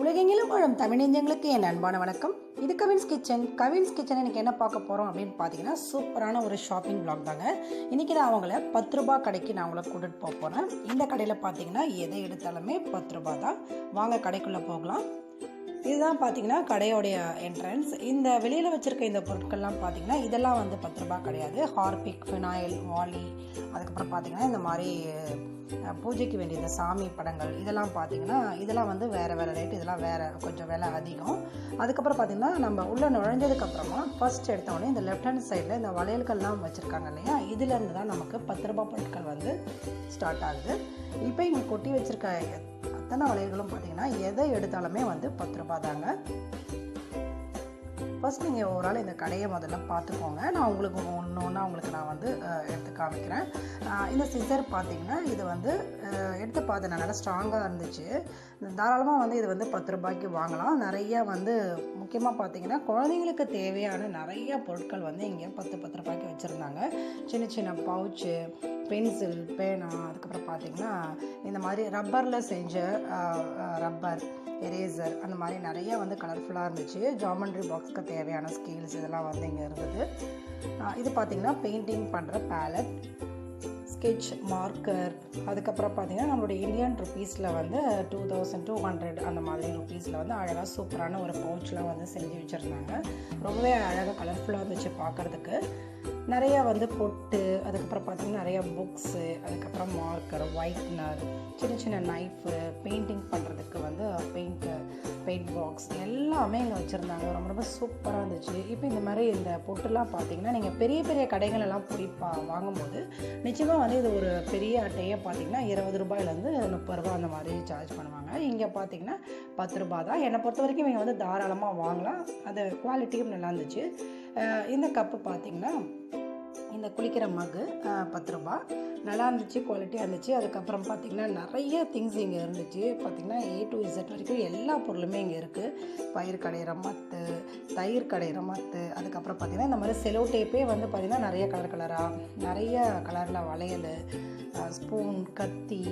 உலகெங்கிலும் வாழும் தமிழ்நெஞ்சங்களுக்கு என் அன்பான வணக்கம். இது கவின்ஸ் கிச்சன். கவின்ஸ் கிச்சன் எனக்கு என்ன பார்க்க போகிறோம் அப்படின்னு பார்த்தீங்கன்னா சூப்பரான ஒரு ஷாப்பிங் பிளாக் தாங்க. இன்றைக்கி நான் அவங்கள பத்து ரூபா கடைக்கு நான் அவங்கள கூட்டிகிட்டு போக போகிறேன் இந்த கடையில் பார்த்தீங்கன்னா எதை எடுத்தாலுமே பத்து ரூபா தான். வாங்க கடைக்குள்ளே போகலாம். இதுதான் பார்த்தீங்கன்னா கடையோடைய என்ட்ரன்ஸ் இந்த வெளியில் வச்சுருக்க இந்த பொருட்கள்லாம் பார்த்தீங்கன்னா இதெல்லாம் வந்து பத்து ரூபா கிடையாது. ஹார்பிக் ஃபினாயில் வாலி அதுக்கப்புறம் பார்த்தீங்கன்னா இந்த மாதிரி பூஜைக்கு வேண்டிய இந்த சாமி படங்கள் இதெல்லாம் பார்த்தீங்கன்னா இதெல்லாம் வந்து வேறு வேறு ரேட் இதெல்லாம் வேறு கொஞ்சம் விலை அதிகம். அதுக்கப்புறம் பார்த்திங்கன்னா நம்ம உள்ளே நுழைஞ்சதுக்கப்புறமா ஃபஸ்ட் எடுத்தோடனே இந்த லெஃப்ட் ஹேண்ட் சைடில் இந்த வளையல்கள்லாம் வச்சுருக்காங்க இல்லையா? இதுலேருந்து தான் நமக்கு பத்து ரூபாய் பொருட்கள் வந்து ஸ்டார்ட் ஆகுது. இப்போ இங்கே கொட்டி வச்சுருக்க அத்தனை வளையல்களும் பார்த்தீங்கன்னா எதை எடுத்தாலுமே வந்து பத்து ரூபாய் தாங்க. ஃபர்ஸ்ட் நீங்கள் ஒரு இந்த கடையை முதல்ல பார்த்துக்கோங்க. நான் உங்களுக்கு ஒன்று ஒன்றா உங்களுக்கு நான் வந்து எடுத்து காமிக்கிறேன். இந்த சிசர் பார்த்தீங்கன்னா இது வந்து எடுத்து பார்த்தேன் நான் நல்லா ஸ்ட்ராங்காக இருந்துச்சு. தாராளமாக வந்து இது வந்து பத்து ரூபாய்க்கு வாங்கலாம். நிறையா வந்து முக்கியமாக பார்த்தீங்கன்னா குழந்தைங்களுக்கு தேவையான நிறைய பொருட்கள் வந்து இங்கே பத்து பத்து ரூபாய்க்கு வச்சுருந்தாங்க. சின்ன சின்ன பவுச்சு பென்சில் பேனா அதுக்கப்புறம் பார்த்தீங்கன்னா இந்த மாதிரி ரப்பரில் செஞ்ச ரப்பர் எரேசர் அந்த மாதிரி நிறைய வந்து கலர்ஃபுல்லாக இருந்துச்சு. ஜாமெண்ட்ரி பாக்ஸ்க்கு தேவையான ஸ்கேல்ஸ் இதெல்லாம் வந்து இங்கே இருந்தது. இது பார்த்திங்கன்னா பெயிண்டிங் பண்ணுற பேலட் ஸ்கெச் மார்க்கர் அதுக்கப்புறம் பார்த்தீங்கன்னா நம்மளுடைய இந்தியன் ருப்பீஸில் வந்து டூ தௌசண்ட் டூ ஹண்ட்ரட் அந்த மாதிரி ருபீஸில் வந்து அழகாக சூப்பரான ஒரு பவுச்லாம் வந்து செஞ்சு வச்சுருந்தாங்க. ரொம்பவே அழகாக கலர்ஃபுல்லாக இருந்துச்சு பார்க்குறதுக்கு. நிறையா வந்து பொட்டு அதுக்கப்புறம் பார்த்தீங்கன்னா நிறையா புக்ஸு அதுக்கப்புறம் மார்க்கர் ஒயிட்னர் சின்ன சின்ன நைஃபு பெயிண்டிங் பண்ணுறதுக்கு வந்து பெயிண்ட்டு பெயிண்ட் பாக்ஸ் எல்லாமே இங்கே வச்சுருந்தாங்க. ரொம்ப ரொம்ப சூப்பராக இருந்துச்சு. இப்போ இந்த மாதிரி இந்த பொட்டுலாம் பார்த்தீங்கன்னா நீங்கள் பெரிய பெரிய கடைகளெல்லாம் போய் பா வாங்கும்போது நிச்சயமாக வந்து இது ஒரு பெரிய அட்டையை பார்த்தீங்கன்னா இருபது ரூபாயிலேருந்து முப்பது ரூபா அந்த மாதிரி சார்ஜ் பண்ணுவாங்க. இங்கே பார்த்தீங்கன்னா பத்து ரூபா தான். என்னை பொறுத்த வரைக்கும் இங்கே வந்து தாராளமாக வாங்கலாம். அது குவாலிட்டியும் நல்லா இருந்துச்சு. இந்த கப்பு பார்த்தீங்கன்னா இந்த குளிக்கிற மகு பத்து ரூபா. நல்லா இருந்துச்சு குவாலிட்டியாக இருந்துச்சு. அதுக்கப்புறம் பார்த்திங்கன்னா நிறைய திங்ஸ் இங்கே இருந்துச்சு. பார்த்திங்கன்னா ஏ டு இசட் வரைக்கும் எல்லா பொருளுமே இங்கே இருக்குது பயிர் கடையிற மத்து தயிர் கடையிற மத்து அதுக்கப்புறம் பார்த்திங்கன்னா இந்த மாதிரி செலோ டேப்பே வந்து பார்த்திங்கன்னா நிறைய கலர் கலராக நிறைய கலரில் வளையல் ஸ்பூன் கத்தி.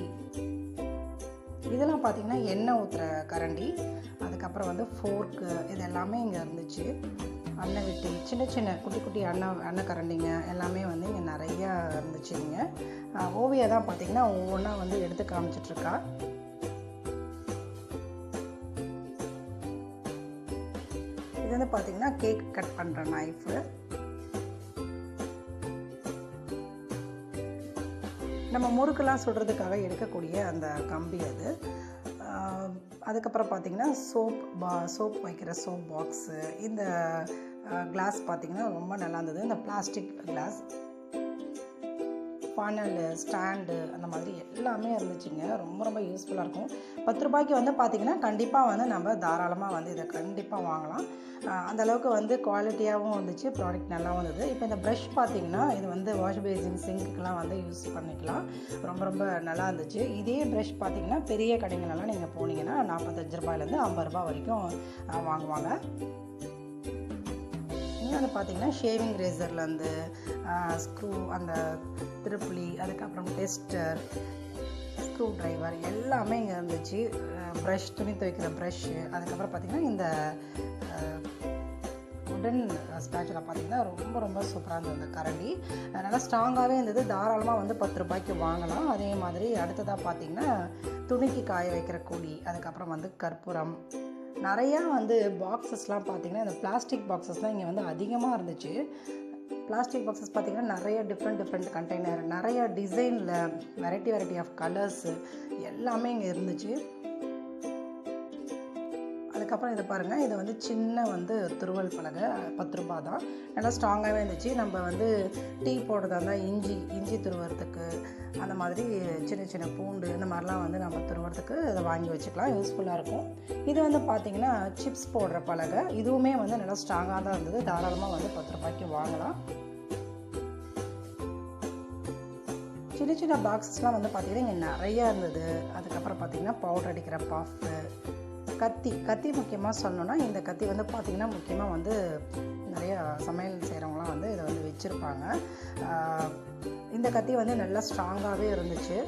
இதெல்லாம் பார்த்திங்கன்னா எண்ணெய் ஊற்றுற கரண்டி. அதுக்கப்புறம் வந்து ஃபோர்க்கு இது எல்லாமே இங்கே இருந்துச்சு. அன்னை வெட்டி சின்ன சின்ன குட்டி குட்டி அண்ணன் அன்னக்கரண்டிங்க எல்லாமே வந்து இங்கே நிறையா இருந்துச்சுங்க. ஓவியா தான் பார்த்திங்கன்னா ஒவ்வொன்றா வந்து எடுத்து காமிச்சிட்ருக்கா. இது வந்து பார்த்திங்கன்னா கேக் கட் பண்ணுற நைஃபு நம்ம முறுக்கெல்லாம் சுடுறதுக்காக எடுக்கக்கூடிய அந்த கம்பி அது. அதுக்கப்புறம் பார்த்திங்கன்னா சோப் பா சோப் வைக்கிற சோப் பாக்ஸு இந்த கிளாஸ் பார்த்திங்கன்னா ரொம்ப நல்லா இருந்தது. இந்த பிளாஸ்டிக் கிளாஸ் ஃபனலு ஸ்டாண்டு அந்த மாதிரி எல்லாமே இருந்துச்சுங்க. ரொம்ப ரொம்ப யூஸ்ஃபுல்லாக இருக்கும். பத்து ரூபாய்க்கு வந்து பார்த்திங்கன்னா கண்டிப்பாக வந்து நம்ம தாராளமாக வந்து இதை கண்டிப்பாக வாங்கலாம். அந்தளவுக்கு அந்த அளவுக்கு வந்து குவாலிட்டியாகவும் இருந்துச்சு ப்ராடக்ட் நல்லாவும் இருந்தது இப்போ இந்த ப்ரஷ் பார்த்திங்கன்னா இது வந்து வாஷ் பேசிங் சிங்க்குலாம் வந்து யூஸ் பண்ணிக்கலாம். ரொம்ப ரொம்ப நல்லா இருந்துச்சு. இதே ப்ரஷ் பார்த்திங்கன்னா பெரிய கடைங்களெல்லாம் நீங்கள் போனீங்கன்னா நாற்பத்தஞ்சு ரூபாயிலேருந்து ஐம்பது ரூபாய் வரைக்கும் வாங்குவாங்க. வாங்குவாங்க பார்த்திங்கன்னா பார்த்தீங்கன்னா ஷேவிங் அந்த ஸ்க்ரூ அந்த திருப்புளி அதுக்கப்புறம் டெஸ்டர் ஸ்க்ரூ ட்ரைவர் எல்லாமே இங்கே இருந்துச்சு. ப்ரஷ் துணி துவைக்கிற ப்ரஷ்ஷு அதுக்கப்புறம் பார்த்திங்கன்னா இந்த உடன் ஸ்பேச்சில் பார்த்தீங்கன்னா ரொம்ப ரொம்ப சூப்பராக இருந்தது அந்த கரண்டி. நல்லா ஸ்ட்ராங்காகவே இருந்தது. தாராளமாக வந்து பத்து ரூபாய்க்கு வாங்கலாம். அதே மாதிரி அடுத்ததாக பார்த்தீங்கன்னா துணிக்கு காய வைக்கிற கூலி அதுக்கப்புறம் வந்து கற்பூரம் நிறையா வந்து பாக்ஸஸ்லாம் பார்த்தீங்கன்னா இந்த பிளாஸ்டிக் பாக்ஸஸ் தான் இங்கே வந்து அதிகமாக இருந்துச்சு. பிளாஸ்டிக் பாக்ஸஸ் பார்த்தீங்கன்னா நிறைய டிஃப்ரெண்ட் டிஃப்ரெண்ட் கண்டெய்னர் நிறைய டிசைனில் வெரைட்டி வெரைட்டி ஆஃப் கலர்ஸு எல்லாமே இங்கே இருந்துச்சு. அதுக்கப்புறம் இதை பாருங்கள் இது வந்து சின்ன வந்து துருவல் பலகை பத்து ரூபா தான். நல்லா ஸ்ட்ராங்காகவே இருந்துச்சு. நம்ம வந்து டீ போடுறதா இருந்தால் இஞ்சி இஞ்சி துருவறதுக்கு அந்த மாதிரி சின்ன சின்ன பூண்டு இந்த மாதிரிலாம் வந்து நம்ம துருவறதுக்கு இதை வாங்கி வச்சுக்கலாம். யூஸ்ஃபுல்லாக இருக்கும். இது வந்து பார்த்திங்கன்னா சிப்ஸ் போடுற பலகை. இதுவுமே வந்து நல்லா ஸ்ட்ராங்காக தான் இருந்தது. தாராளமாக வந்து பத்து ரூபாய்க்கு வாங்கலாம். சின்ன சின்ன பாக்ஸஸ்லாம் வந்து பார்த்திங்கன்னா இங்கே நிறையா இருந்தது. அதுக்கப்புறம் பார்த்திங்கன்னா பவுடர் அடிக்கிற பஃப்பு கத்தி கத்தி முக்கியமாக சொல்லணும்னா இந்த கத்தி வந்து பார்த்திங்கன்னா முக்கியமாக வந்து நிறைய சமையல் செய்கிறவங்களாம் வந்து இதை வந்து வச்சுருப்பாங்க. இந்த கத்தி வந்து நல்லா ஸ்ட்ராங்காகவே இருந்துச்சு.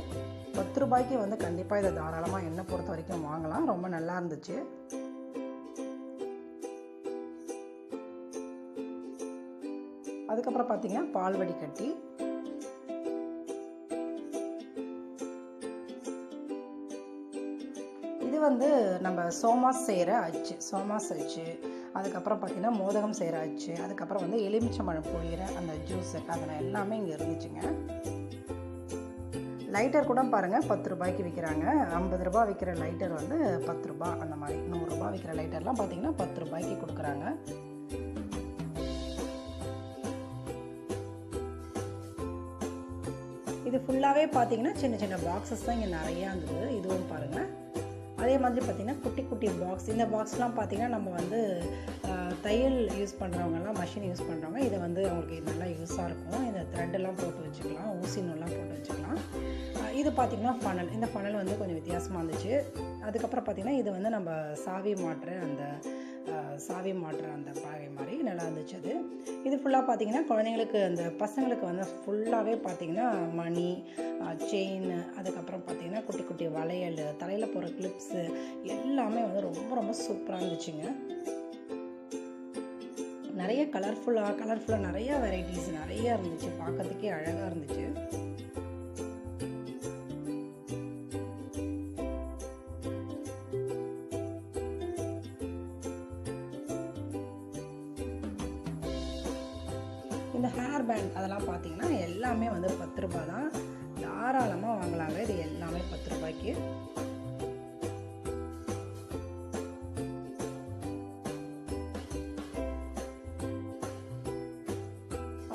பத்து ரூபாய்க்கு வந்து கண்டிப்பாக இதை தாராளமாக என்னை பொறுத்த வரைக்கும் வாங்கலாம். ரொம்ப நல்லா இருந்துச்சு. அதுக்கப்புறம் பார்த்தீங்கன்னா பால் வடிகட்டி இது வந்து நம்ம சோமாஸ் செய்கிற அச்சு சோமாஸ் அச்சு அதுக்கப்புறம் பார்த்திங்கன்னா மோதகம் செய்கிற அச்சு அதுக்கப்புறம் வந்து எலுமிச்சம்பழம் பொழியிற அந்த ஜூஸ் அதில் எல்லாமே இங்கே இருந்துச்சுங்க. லைட்டர் கூட பாருங்கள் பத்து ரூபாய்க்கு விற்கிறாங்க ஐம்பது ரூபா விற்கிற லைட்டர் வந்து பத்து ரூபா அந்த மாதிரி. நூறுரூபா விற்கிற லைட்டர்லாம் பார்த்தீங்கன்னா பத்து ரூபாய்க்கு கொடுக்குறாங்க. இது ஃபுல்லாகவே பார்த்தீங்கன்னா சின்ன சின்ன பாக்ஸஸ் தான் இங்கே நிறையா இருந்தது. இதுவும் பாருங்கள் அதே மாதிரி பார்த்திங்கன்னா குட்டி குட்டி பாக்ஸ் இந்த பாக்ஸ்லாம் பார்த்திங்கன்னா நம்ம வந்து தையல் யூஸ் பண்ணுறவங்கலாம் மஷின் யூஸ் பண்ணுறவங்க இதை வந்து அவங்களுக்கு நல்லா யூஸாக இருக்கும். இந்த த்ரெட்டெல்லாம் போட்டு வச்சுக்கலாம் ஊசி நூல்லாம் போட்டு வச்சுக்கலாம். இது பார்த்திங்கன்னா ஃபனல் இந்த ஃபனல் வந்து கொஞ்சம் வித்தியாசமாக இருந்துச்சு. அதுக்கப்புறம் பார்த்திங்கன்னா இது வந்து நம்ம சாவி மாட்டுற அந்த சாவி மாட்டுற அந்த பாகை மாதிரி நல்லா இருந்துச்சு அது. இது ஃபுல்லாக பார்த்தீங்கன்னா குழந்தைங்களுக்கு அந்த பசங்களுக்கு வந்து ஃபுல்லாகவே பார்த்தீங்கன்னா மணி செயின் அதுக்கப்புறம் பார்த்தீங்கன்னா குட்டி குட்டி வளையல் தலையில் போகிற கிளிப்ஸு எல்லாமே வந்து ரொம்ப ரொம்ப சூப்பராக இருந்துச்சுங்க. நிறைய கலர்ஃபுல்லாக கலர்ஃபுல்லாக நிறைய வெரைட்டிஸ் நிறையா இருந்துச்சு. பார்க்கறதுக்கே அழகாக இருந்துச்சு.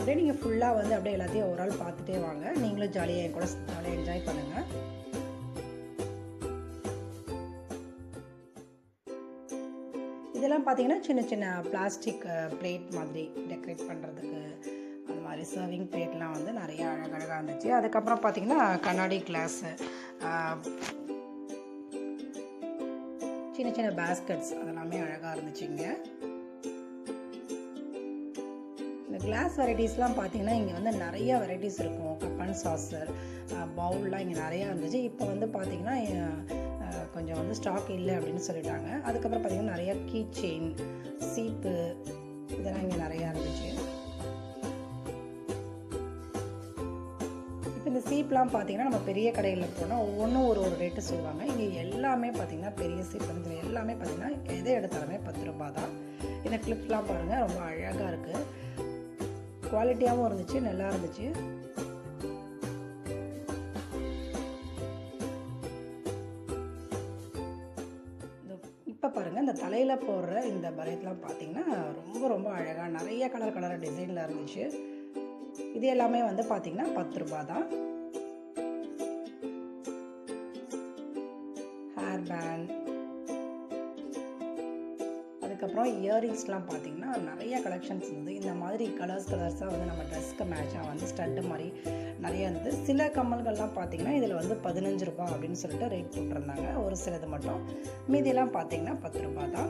அப்படியே நீங்கள் ஃபுல்லாக வந்து அப்படியே எல்லாத்தையும் ஒரு ஆள் பார்த்துட்டே வாங்க. நீங்களும் ஜாலியாக என் கூட ஜாலியாக என்ஜாய் பண்ணுங்கள் இதெல்லாம் பார்த்தீங்கன்னா சின்ன சின்ன பிளாஸ்டிக் பிளேட் மாதிரி டெக்கரேட் பண்ணுறதுக்கு அந்த மாதிரி சர்விங் பிளேட்லாம் வந்து நிறைய அழகழகாக இருந்துச்சு. அதுக்கப்புறம் பார்த்தீங்கன்னா கண்ணாடி கிளாஸு சின்ன சின்ன பேஸ்கட்ஸ் அதெல்லாமே அழகாக இருந்துச்சுங்க. கிளாஸ் வெரைட்டிஸ்லாம் பார்த்தீங்கன்னா இங்கே வந்து நிறைய வெரைட்டிஸ் இருக்கும். கப் அண்ட் சாசர் பவுல்லாம் இங்கே நிறையா இருந்துச்சு இப்போ வந்து பார்த்தீங்கன்னா கொஞ்சம் வந்து ஸ்டாக் இல்லை அப்படின்னு சொல்லிட்டாங்க. அதுக்கப்புறம் பார்த்திங்கன்னா நிறையா கீ செயின் சீப்பு இதெல்லாம் இங்கே நிறையா இருந்துச்சு. இப்போ இந்த சீப்லாம் பார்த்தீங்கன்னா நம்ம பெரிய கடையில் போனால் ஒவ்வொன்றும் ஒரு ஒரு ரேட்டு சொல்லுவாங்க. இங்கே எல்லாமே பார்த்திங்கன்னா பெரிய சீப் வந்து எல்லாமே பார்த்திங்கன்னா எதை எடுத்தாலுமே பத்து ரூபா தான். இந்த கிளிப்லாம் பாருங்கள் ரொம்ப அழகாக இருக்குது குவாலிட்டியாகவும் இருந்துச்சு நல்லா இருந்துச்சு. இப்போ பாருங்கள் இந்த தலையில் போடுற இந்த பரேட்லாம் பார்த்தீங்கன்னா ரொம்ப ரொம்ப அழகாக நிறைய கலர் கலராக டிசைனில் இருந்துச்சு. இது எல்லாமே வந்து பார்த்திங்கன்னா பத்து ரூபா தான். அதுக்கப்புறம் இயரிங்ஸ்லாம் பார்த்தீங்கன்னா நிறைய கலெக்ஷன்ஸ் இருந்தது இந்த மாதிரி கலர்ஸ் கலர்ஸாக வந்து நம்ம ட்ரெஸ்க்கு மேட்சாக வந்து ஸ்டட்டு மாதிரி நிறைய இருந்தது சில கம்மல்கள்லாம் பார்த்தீங்கன்னா இதில் வந்து பதினஞ்சு ரூபா அப்படின்னு சொல்லிட்டு ரேட் போட்டிருந்தாங்க. ஒரு சிலது மட்டும். மீதியெல்லாம் பார்த்தீங்கன்னா பத்து ரூபா தான்.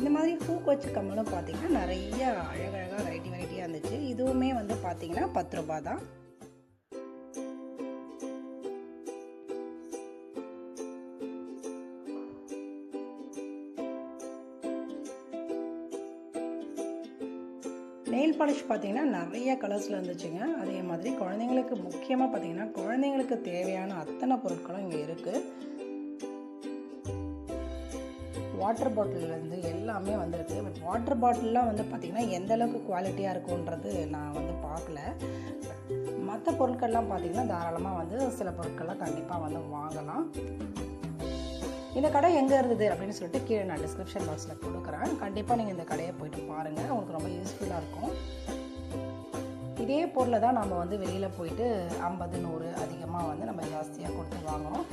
இந்த மாதிரி பூ வச்ச கம்மலும் பார்த்தீங்கன்னா நிறைய அழகழகாக வெரைட்டி வெரைட்டியாக இருந்துச்சு. இதுவுமே வந்து பார்த்தீங்கன்னா பத்து ரூபா தான். நெயில் பாலிஷ் பார்த்தீங்கன்னா நிறைய கலர்ஸில் இருந்துச்சுங்க. அதே மாதிரி குழந்தைங்களுக்கு முக்கியமாக பார்த்தீங்கன்னா குழந்தைங்களுக்கு தேவையான அத்தனை பொருட்களும் இங்கே இருக்குது வாட்டர் பாட்டில்லேருந்து எல்லாமே வந்திருக்கு. பட் வாட்டர் பாட்டில்லாம் வந்து பார்த்திங்கன்னா எந்த அளவுக்கு குவாலிட்டியாக இருக்குன்றது நான் வந்து பார்க்கல. மற்ற பொருட்கள்லாம் பார்த்திங்கன்னா தாராளமாக வந்து சில பொருட்கள்லாம் கண்டிப்பாக வந்து வாங்கலாம். இந்த கடை எங்கே இருந்தது அப்படின்னு சொல்லிட்டு கீழே நான் டிஸ்கிரிப்ஷன் பாக்ஸில் கொடுக்குறேன். கண்டிப்பாக நீங்கள் இந்த கடையை போயிட்டு பாருங்கள் உங்களுக்கு ரொம்ப யூஸ்ஃபுல்லாக இருக்கும். இதே பொருளை தான் நம்ம வந்து வெளியில் போயிட்டு ஐம்பது நூறு அதிகமாக வந்து நம்ம ஜாஸ்தியாக கொடுத்து வாங்குறோம்.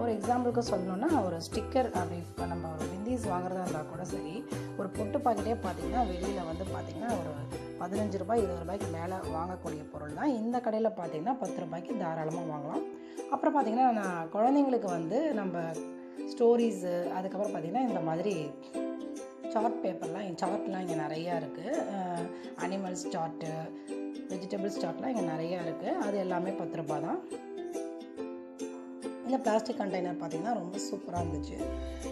ஒரு எக்ஸாம்பிளுக்கு சொல்லணுன்னா ஒரு ஸ்டிக்கர் அப்படி இப்போ நம்ம ஒரு விந்தீஸ் வாங்குறதா இருந்தால் கூட சரி ஒரு பொட்டு பாக்கெட்டே பார்த்தீங்கன்னா வெளியில் வந்து பார்த்திங்கன்னா ஒரு பதினஞ்சு ரூபாய் இருபது ரூபாய்க்கு மேலே வாங்கக்கூடிய பொருள் தான். இந்த கடையில் பார்த்தீங்கன்னா பத்து ரூபாய்க்கு தாராளமாக வாங்கலாம். அப்புறம் பார்த்திங்கன்னா நான் குழந்தைங்களுக்கு வந்து நம்ம ஸ்டோரிஸு அதுக்கப்புறம் பார்த்திங்கன்னா இந்த மாதிரி சார்ட் பேப்பர்லாம் சார்ட்லாம் இங்கே நிறையா இருக்குது அனிமல்ஸ் சார்ட்டு வெஜிடபிள்ஸ் சார்ட்லாம் இங்கே நிறையா இருக்குது அது எல்லாமே பத்து ரூபா தான். இந்த பிளாஸ்டிக் கண்டெய்னர் பார்த்திங்கன்னா ரொம்ப சூப்பராக இருந்துச்சு.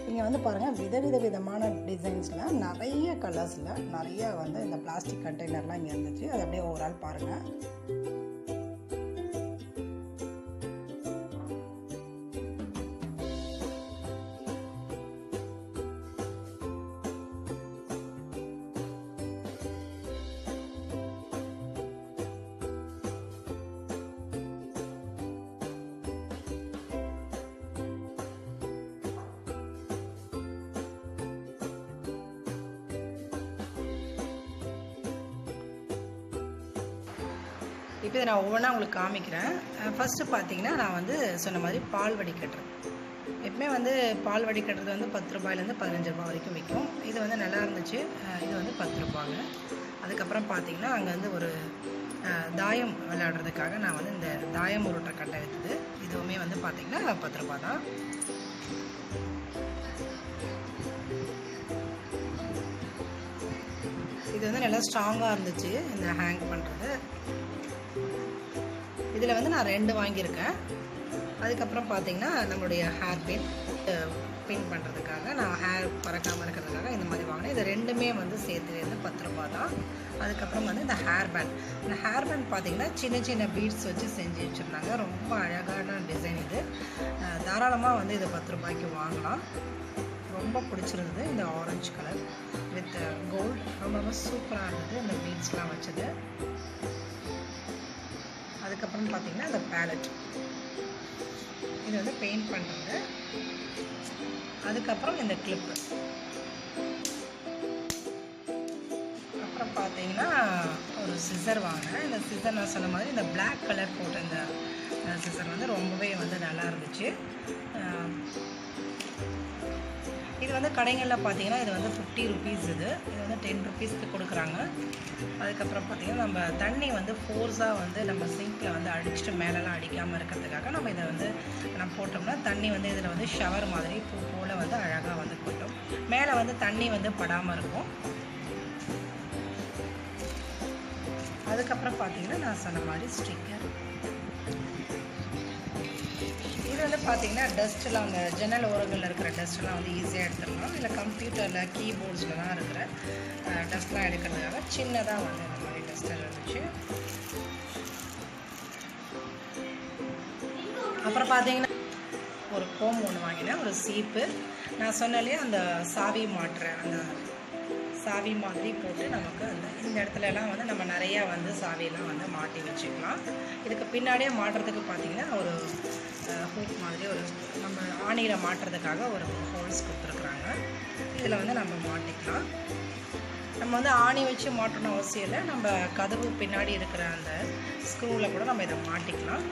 இங்கே வந்து பாருங்கள் விதவித விதமான டிசைன்ஸில் நிறைய கலர்ஸில் நிறைய வந்து இந்த பிளாஸ்டிக் கண்டெய்னர்லாம் இங்கே இருந்துச்சு. அது அப்படியே ஓவரால் பாருங்கள் இப்போ இதை நான் ஒவ்வொன்றா உங்களுக்கு காமிக்கிறேன். ஃபஸ்ட்டு பார்த்தீங்கன்னா நான் வந்து சொன்ன மாதிரி பால் வடிகட்டுறேன் எப்பவுமே வந்து பால் வடிகட்டுறது வந்து பத்து ரூபாயிலேருந்து பதினஞ்சு ரூபாய் வரைக்கும் விற்கும். இது வந்து நல்லா இருந்துச்சு. இது வந்து பத்து ரூபாங்க. அதுக்கப்புறம் பார்த்தீங்கன்னா அங்கே வந்து ஒரு தாயம் விளையாடுறதுக்காக நான் வந்து இந்த தாயம் உருட்டை கட்டை எடுத்தது. இதுவுமே வந்து பார்த்தீங்கன்னா பத்து ரூபாய் தான். இது வந்து நல்லா ஸ்ட்ராங்காக இருந்துச்சு இந்த ஹேங் பண்ணுறது இதில் வந்து நான் ரெண்டு வாங்கியிருக்கேன். அதுக்கப்புறம் பார்த்தீங்கன்னா நம்மளுடைய ஹேர் பின் பின் பண்ணுறதுக்காக நான் ஹேர் பறக்காமல் இருக்கிறதுக்காக இந்த மாதிரி வாங்கினேன். இது ரெண்டுமே வந்து சேர்த்து வந்து பத்து ரூபா தான். அதுக்கப்புறம் வந்து இந்த ஹேர் பேண்ட் இந்த ஹேர் பேண்ட் பார்த்தீங்கன்னா சின்ன சின்ன பீட்ஸ் வச்சு செஞ்சு வச்சுருந்தாங்க. ரொம்ப அழகான டிசைன் இது. தாராளமாக வந்து இதை பத்து ரூபாய்க்கு வாங்கலாம். ரொம்ப பிடிச்சிருந்தது இந்த ஆரஞ்சு கலர் வித் கோல்ட் ரொம்ப ரொம்ப சூப்பராக இருந்தது இந்த பீட்ஸ்லாம் வச்சது. அதுக்கப்புறம் பார்த்தீங்கன்னா இந்த பேலட் இது வந்து பெயிண்ட் பண்ணுறது அதுக்கப்புறம் இந்த கிளிப்பு அப்புறம் பார்த்தீங்கன்னா ஒரு சிசர் வாங்கினேன் இந்த சிசர் நான் சொன்ன மாதிரி இந்த பிளாக் கலர் போட்ட இந்த சிசர் வந்து ரொம்பவே வந்து நல்லா இருந்துச்சு. இது வந்து கடைகளில் பார்த்தீங்கன்னா இது வந்து ஃபிஃப்டி ருபீஸ் இது. இது வந்து டென் ருபீஸ்க்கு கொடுக்குறாங்க. அதுக்கப்புறம் பார்த்தீங்கன்னா நம்ம தண்ணி வந்து ஃபோர்ஸாக வந்து நம்ம சிங்கில் வந்து அடிச்சுட்டு மேலெலாம் அடிக்காமல் இருக்கிறதுக்காக நம்ம இதை வந்து நம்ம போட்டோம்னா தண்ணி வந்து இதில் வந்து ஷவர் மாதிரி பூ போல் வந்து அழகாக வந்து கொட்டும். மேலே வந்து தண்ணி வந்து படாமல் இருக்கும். அதுக்கப்புறம் பார்த்தீங்கன்னா நான் சொன்ன மாதிரி ஸ்டிக்கர் இது வந்து பார்த்தீங்கன்னா டஸ்ட்லாம் அந்த ஜன்னல் ஓரங்களில் இருக்கிற டஸ்ட்லாம் வந்து ஈஸியாக எடுத்துடலாம். இல்லை கம்ப்யூட்டரில் கீபோர்ட்ஸில் தான் இருக்கிற டஸ்ட்லாம் எடுக்கிறதுக்காக சின்னதாக வந்து இந்த மாதிரி டஸ்டர் இருந்துச்சு அப்புறம் பார்த்தீங்கன்னா ஒரு கோம் ஒன்று வாங்கினேன். ஒரு சீப்பு நான் சொன்னாலே அந்த சாவி மாட்டுற அந்த சாவி மாதிரி போட்டு நமக்கு அந்த இந்த இடத்துலலாம் வந்து நம்ம நிறையா வந்து சாவியெல்லாம் வந்து மாட்டி வச்சுக்கலாம். இதுக்கு பின்னாடியே மாட்டுறதுக்கு பார்த்தீங்கன்னா ஒரு ஹூக் மாதிரி ஒரு நம்ம ஆணியில் மாட்டுறதுக்காக ஒரு ஹோல்ஸ் கொடுத்துருக்குறாங்க. இதில் வந்து நம்ம மாட்டிக்கலாம். நம்ம வந்து ஆணி வச்சு மாட்டணும் அவசியம் இல்லை. நம்ம கதவு பின்னாடி இருக்கிற அந்த ஸ்க்ரூவில் கூட நம்ம இதை மாட்டிக்கலாம்.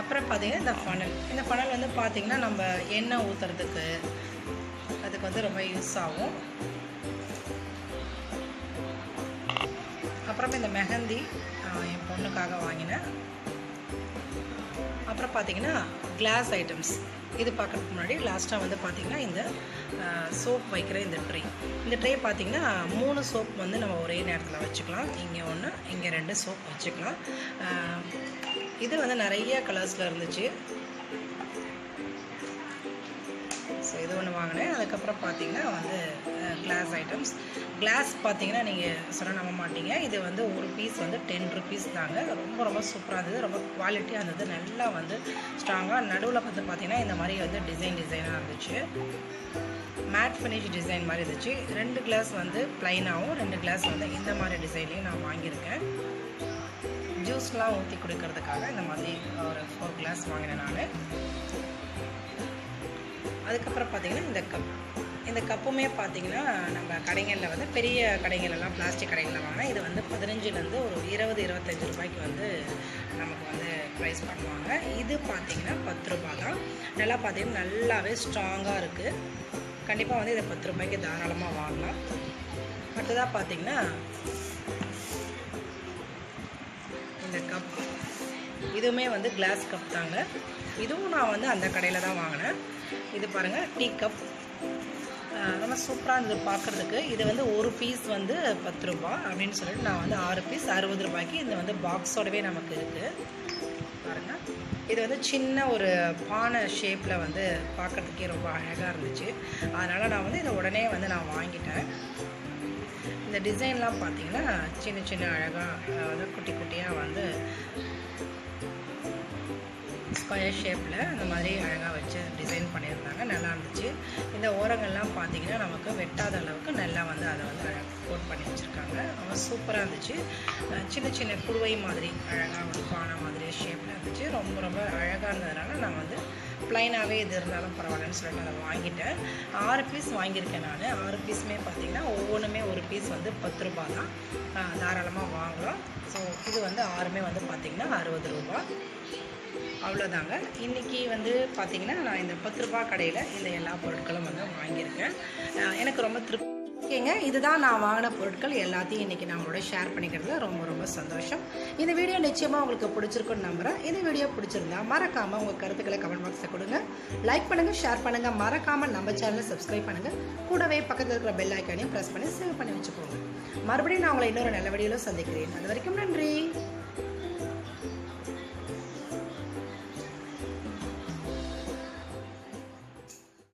அப்புறம் பார்த்திங்கன்னா இந்த ஃபனல் இந்த ஃபனல் வந்து பார்த்திங்கன்னா நம்ம எண்ணெய் ஊற்றுறதுக்கு அதுக்கு வந்து ரொம்ப யூஸ் ஆகும். அப்புறம் இந்த மெஹந்தி என் பொண்ணுக்காக வாங்கினேன். அப்புறம் பார்த்தீங்கன்னா கிளாஸ் ஐட்டம்ஸ் இது பார்க்கறதுக்கு முன்னாடி லாஸ்ட்டாக வந்து பார்த்திங்கன்னா இந்த சோப் வைக்கிற இந்த ட்ரே இந்த ட்ரே பார்த்தீங்கன்னா மூணு சோப் வந்து நம்ம ஒரே நேரத்தில் வச்சுக்கலாம். இங்கே ஒன்று இங்கே ரெண்டு சோப் வச்சுக்கலாம். இது வந்து நிறைய கலர்ஸில் இருந்துச்சு. ஸோ இது ஒன்று வாங்கினேன். அதுக்கப்புறம் பார்த்திங்கன்னா வந்து கிளாஸ் ஐட்டம்ஸ் கிளாஸ் பார்த்தீங்கன்னா நீங்கள் சொல்ல நம்ப மாட்டீங்க. இது வந்து ஒரு பீஸ் வந்து டென் ருபீஸ் தாங்க. ரொம்ப ரொம்ப சூப்பராக இருந்தது. ரொம்ப குவாலிட்டியாக இருந்தது. நல்லா வந்து ஸ்ட்ராங்காக நடுவில் பார்த்து பார்த்தீங்கன்னா இந்த மாதிரி வந்து டிசைன் டிசைனாக இருந்துச்சு. மேட் ஃபினிஷ் டிசைன் மாதிரி இருந்துச்சு. ரெண்டு கிளாஸ் வந்து ப்ளைனாகவும் ரெண்டு கிளாஸ் வந்து இந்த மாதிரி டிசைன்லேயும் நான் வாங்கியிருக்கேன். ஜூஸ்லாம் ஊற்றி கொடுக்கறதுக்காக இந்த மாதிரி ஒரு ஃபோர் கிளாஸ் வாங்கினேன் நான். அதுக்கப்புறம் பார்த்தீங்கன்னா இந்த கப் இந்த கப்புமே பார்த்தீங்கன்னா நம்ம கடைகளில் வந்து பெரிய கடைகளெல்லாம் பிளாஸ்டிக் கடைகளில் வாங்க இது வந்து பதினஞ்சுலேருந்து ஒரு இருபது இருபத்தஞ்சி ரூபாய்க்கு வந்து நமக்கு வந்து ப்ரைஸ் பண்ணுவாங்க. இது பார்த்தீங்கன்னா பத்து ரூபாய் தான் நல்லா பார்த்தீங்கன்னா நல்லாவே ஸ்ட்ராங்காக இருக்குது கண்டிப்பாக வந்து இதை பத்து ரூபாய்க்கு தாராளமாக வாங்கலாம். அடுத்ததாக பார்த்தீங்கன்னா இந்த கப் இதுவுமே வந்து கிளாஸ் கப் தாங்க. இதுவும் நான் வந்து அந்த கடையில் தான் வாங்கினேன். இது பாருங்கள் டீ கப் ரொம்ப சூப்பராக இருந்தது பார்க்குறதுக்கு இது வந்து ஒரு பீஸ் வந்து பத்து ரூபா அப்படின்னு சொல்லிட்டு நான் வந்து ஆறு பீஸ் அறுபது ரூபாய்க்கு இது வந்து பாக்ஸோடவே நமக்கு இருக்குது பாருங்கள் இது வந்து சின்ன ஒரு பானை ஷேப்பில் வந்து பார்க்குறதுக்கே ரொம்ப அழகாக இருந்துச்சு. அதனால் நான் வந்து இதை உடனே வந்து நான் வாங்கிட்டேன். இந்த டிசைன்லாம் பார்த்தீங்கன்னா சின்ன சின்ன அழகாக வந்து குட்டி குட்டியாக வந்து ஸ்கொயர் ஷேப்பில் அந்த மாதிரி அழகாக வச்சு டிசைன் பண்ணியிருந்தாங்க. நல்லா இருந்துச்சு. இந்த ஓரங்கள்லாம் பார்த்தீங்கன்னா நமக்கு வெட்டாத அளவுக்கு நல்லா வந்து அதை வந்து கோட் பண்ணி வச்சுருக்காங்க. ரொம்ப சூப்பராக இருந்துச்சு. சின்ன சின்ன குடுவை மாதிரி அழகாக ஒரு பானை மாதிரி ஷேப்பில் இருந்துச்சு. ரொம்ப ரொம்ப அழகாக இருந்ததுனால நான் வந்து ப்ளைனாகவே இது இருந்தாலும் பரவாயில்லன்னு சொல்லிட்டு அதை வாங்கிட்டேன். ஆறு பீஸ் வாங்கியிருக்கேன் நான். ஆறு பீஸுமே பார்த்திங்கன்னா ஒவ்வொன்றுமே ஒரு பீஸ் வந்து பத்து ரூபா தான். தாராளமாக வாங்கலாம். ஸோ இது வந்து ஆறுமே வந்து பார்த்திங்கன்னா அறுபது ரூபா அவ்வளோதாங்க இன்றைக்கி வந்து பார்த்திங்கன்னா நான் இந்த பத்து ரூபா கடையில் இந்த எல்லா பொருட்களும் வந்து வாங்கியிருக்கேன். எனக்கு ரொம்ப திருப்தி. ஓகேங்க. இதுதான் நான் வாங்கின பொருட்கள் எல்லாத்தையும் இன்றைக்கி நான் உங்களோட ஷேர் பண்ணிக்கிறதுல ரொம்ப ரொம்ப சந்தோஷம். இந்த வீடியோ நிச்சயமாக உங்களுக்கு பிடிச்சிருக்குன்னு நம்புகிறேன் இந்த வீடியோ பிடிச்சிருந்தா மறக்காமல் உங்கள் கருத்துக்களை கமெண்ட் பாக்ஸில் கொடுங்க. லைக் பண்ணுங்கள் ஷேர் பண்ணுங்கள் மறக்காமல் நம்ம சேனலை சப்ஸ்கிரைப் பண்ணுங்கள் கூடவே பக்கத்தில் இருக்கிற பெல் ஐக்கானையும் ப்ரெஸ் பண்ணி சேவ் பண்ணி வச்சுக்கோங்க. மறுபடியும் நான் உங்களை இன்னொரு நல்ல வீடியோவில் சந்திக்கிறேன். அது வரைக்கும் நன்றி.